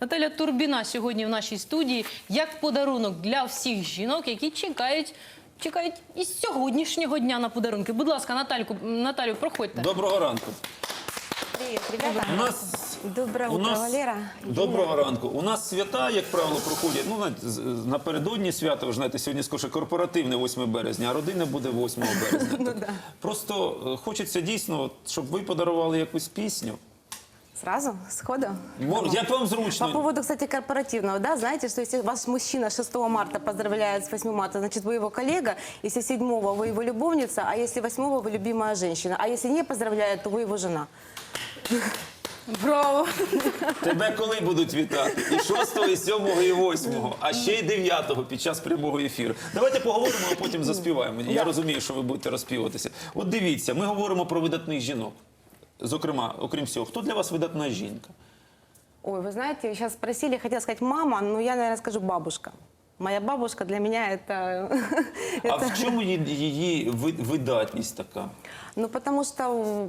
Наталя Турбіна сьогодні в нашій студії як подарунок для всіх жінок, які чекають. Чекають із сьогоднішнього дня на подарунки. Будь ласка, Натальку, Наталю, проходьте. Доброго ранку. Привет, ребята. У нас Доброе у нас Валера. доброго ранку. У нас свята, як правило, проходять. Ну напередодні свята, ви ж знаєте, сьогодні скоріше корпоративне 8 березня, а родина буде 8 березня. Ну Просто е, хочеться дійсно, щоб ви подарували якусь пісню. Сразу, сходу. Мо- Як вам По зручно? поводу, кстати, корпоративного, да, знаете, что если ваш мужчина 6 марта поздравляет с 8 марта, значит, вы его коллега, если 7 вы его любовница, а если 8 вы любимая женщина, а если не поздравляет, то вы его жена. Браво! Тебе коли будуть вітати? І 6, і 7, і 8, а ще й 9 під час прямого ефіру. Давайте поговоримо, а потім заспіваємо. Я розумію, що ви будете розпіватися. От дивіться, ми говоримо про видатних жінок. Зокрема, окрім всього, хто для вас видатна жінка? Ой, вы знаете, сейчас спросили, хотела сказать мама, но я, наверное, скажу бабушка. Моя бабушка для меня это... А в чому її, її ви- видатність така? Ну, потому что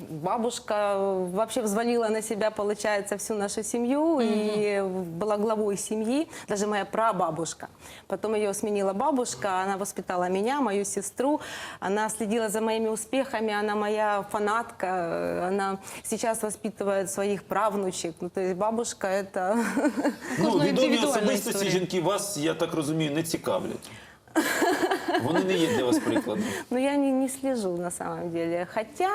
бабушка вообще взвалила на себя, получается, всю нашу семью и была главой семьи, даже моя прабабушка. Потом ее сменила бабушка, она воспитала меня, мою сестру, она следила за моими успехами, она моя фанатка, она сейчас воспитывает своих правнучек. Ну, то есть бабушка это... Ну, Кожна відомі індивідуальна особистості історія. жінки вас, я так розумію, не цікавлять. Вони не є для вас прикладом. Но я не, не слежу на самом деле. Хотя,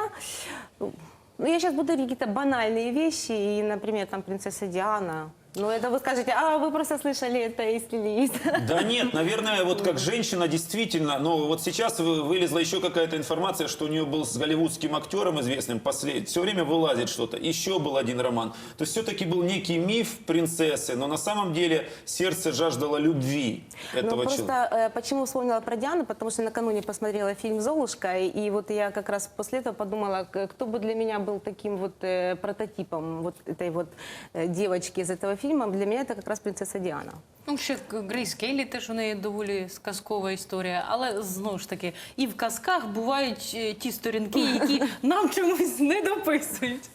ну, я сейчас буду говорить какие-то банальные вещи, и, например, там принцесса Диана. Ну, это вы скажете, а вы просто слышали это из лист. Да нет, наверное, вот как женщина действительно, но вот сейчас вы- вылезла еще какая-то информация, что у нее был с голливудским актером известным, послед... все время вылазит что-то, еще был один роман. То есть все-таки был некий миф принцессы, но на самом деле сердце жаждало любви этого Ну, просто человека. э, почему вспомнила про Диану, потому что накануне посмотрела фильм «Золушка», и, и вот я как раз после этого подумала, кто бы для меня был таким вот э, прототипом вот этой вот э, девочки из этого фильма. Для меня это как раз принцесса Диана. Ну, ще Грейс Келлі теж у неї доволі сказкова історія. Але знову ж таки, і в казках бувають е, ті сторінки, які нам чомусь не дописують.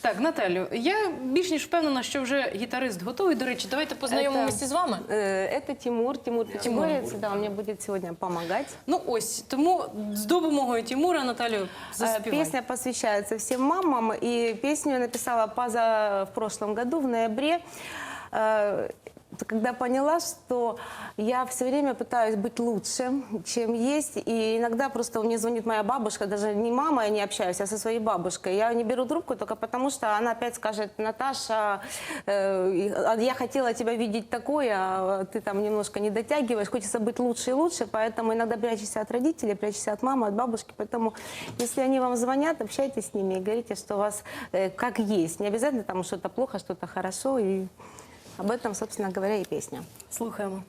Так, Наталю, я більш ніж впевнена, що вже гітарист готовий. До речі, давайте познайомимося Это- з вами. Э, Это Тимур, Тимур Пятигорец, да, он мне будет сегодня помогать. Ну ось тому з допомогою Тимура Наталю Э, заспівай. Песня посвящается всем мамам, и песню я написала поза в прошлом году, в ноябре, Э, когда поняла, что я все время пытаюсь быть лучше, чем есть, и иногда просто мне звонит моя бабушка, даже не мама, я не общаюсь, а со своей бабушкой. Я не беру трубку только потому, что она опять скажет, Наташа, э, я хотела тебя видеть такой, а ты там немножко не дотягиваешь, хочется быть лучше и лучше, поэтому иногда прячешься от родителей, прячешься от мамы, от бабушки, поэтому если они вам звонят, общайтесь с ними и говорите, что у вас э, как есть, не обязательно там что-то плохо, что-то хорошо, и об этом, собственно говоря, и песня. Слухаємо.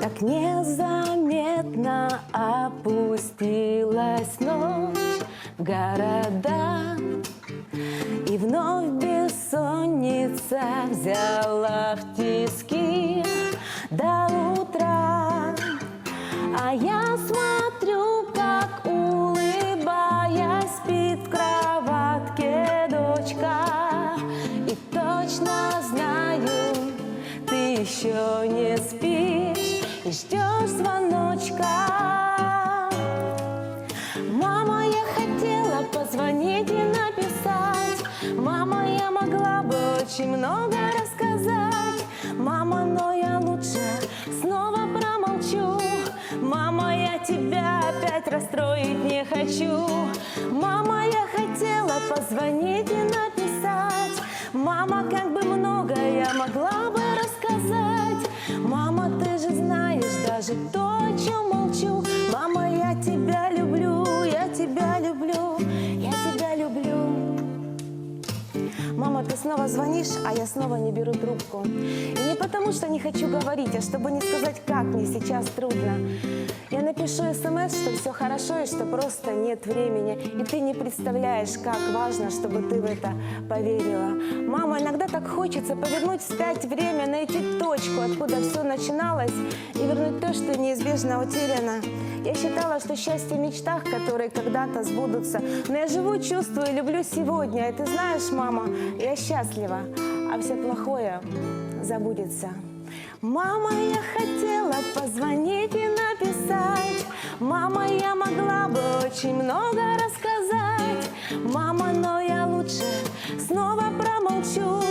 Так незаметно опустилась ночь в города, И вновь бессонница взяла в тиски до утра. А я смотрю, как улыбаясь спит в кроватке дочка. И точно знаю, ты еще не хочу. Мама, я хотела позвонить и написать. Мама, как бы много я могла бы рассказать. Мама, ты же знаешь даже то, Мама, ты снова звонишь, а я снова не беру трубку. И не потому, что не хочу говорить, а чтобы не сказать, как мне сейчас трудно. Я напишу смс, что все хорошо и что просто нет времени. И ты не представляешь, как важно, чтобы ты в это поверила. Мама, иногда так хочется повернуть вспять время, найти точку, откуда все начиналось, и вернуть то, что неизбежно утеряно. Я считала, что счастье в мечтах, которые когда-то сбудутся. Но я живу, чувствую, люблю сегодня. И ты знаешь, мама, я счастлива, а все плохое забудется. Мама, я хотела позвонить и написать. Мама, я могла бы очень много рассказать. Мама, но я лучше снова промолчу.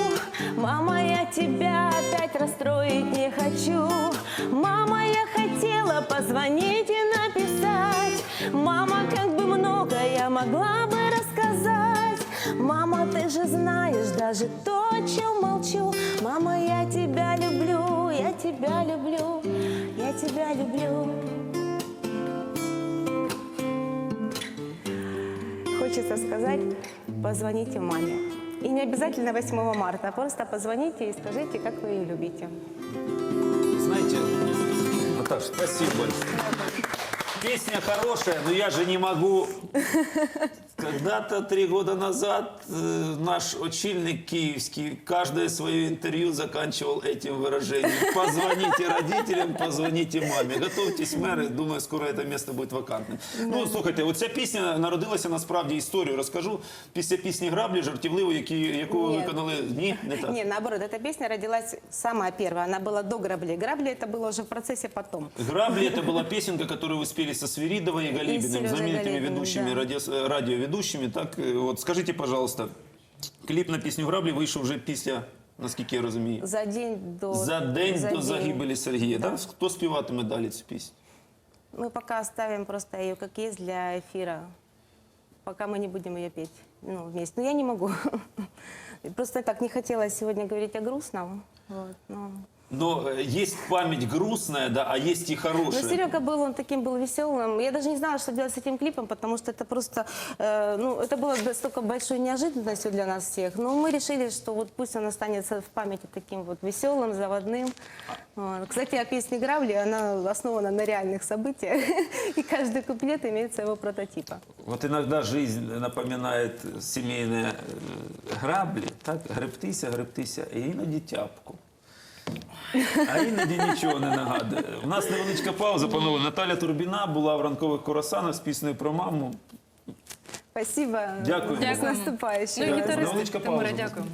Мама, я тебя опять расстроить не хочу. Мама, я хотела позвонить и написать. Мама, как бы много я могла бы рассказать. Мама, ты же знаешь даже то, о чем молчу. Мама, я тебя люблю, я тебя люблю, я тебя люблю. Хочется сказать, позвоните маме. И не обязательно 8 марта, а просто позвоните и скажите, как вы ее любите. Знаете, Наташ, спасибо большое. Песня хорошая, но я же не могу. Когда-то три года назад э, наш очільник киевский каждое свое интервью заканчивал этим выражением. Позвоните родителям, позвоните маме. Готовьтесь, мэри, думаю, скоро это место будет вакантним. Ну, слухайте, оця пісня народилася насправді історію. Розкажу після пісні «Граблі» жартівливо, які, яку ви Ні. виконали. Ні, не так. Не, наоборот, эта песня родилась самая первая. Она была до грабли. Грабли это было уже в процессе потом. «Грабли» — это была песенка, которую вы спели со Свиридовой и Галибиным, Сережей знаменитыми Галибиным, ведущими, да. радио, э, радиоведущими. Так, э, вот, скажите, пожалуйста, кліп на пісню «Граблі» вийшов вже після, наскільки я розумію, За день до... за день до день. загибелі Сергія. Да. Хто співатиме далі цю пісню? Мы пока оставим просто ее как есть для эфира. Пока мы не будем ее петь ну, вместе. Но я не могу. Просто так не хотела сегодня говорить о грустном. Вот, но... Но э, есть память грустная, да, а есть и Но хорошая. Серега был, он таким был веселым. Я даже не знала, что делать с этим клипом, потому что это просто, э, ну, это было настолько большой неожиданностью для нас всех. Но мы решили, что вот пусть он останется в памяти таким вот веселым, заводным. Вот. Кстати, о песне «Грабли», она основана на реальных событиях. И каждый куплет имеет своего прототипа. Вот иногда жизнь напоминает семейные э, граблі, так? Гребтися, гребтися, і іноді тяпку. А іноді нічого не нагадує. У нас невеличка пауза, панове. Наталя Турбіна була в ранкових коросанах з піснею про маму. Спасибо. Дякую. Дякую. Наступающим. Ну Дякую. Невеличка Тимура, пауза. дякуємо.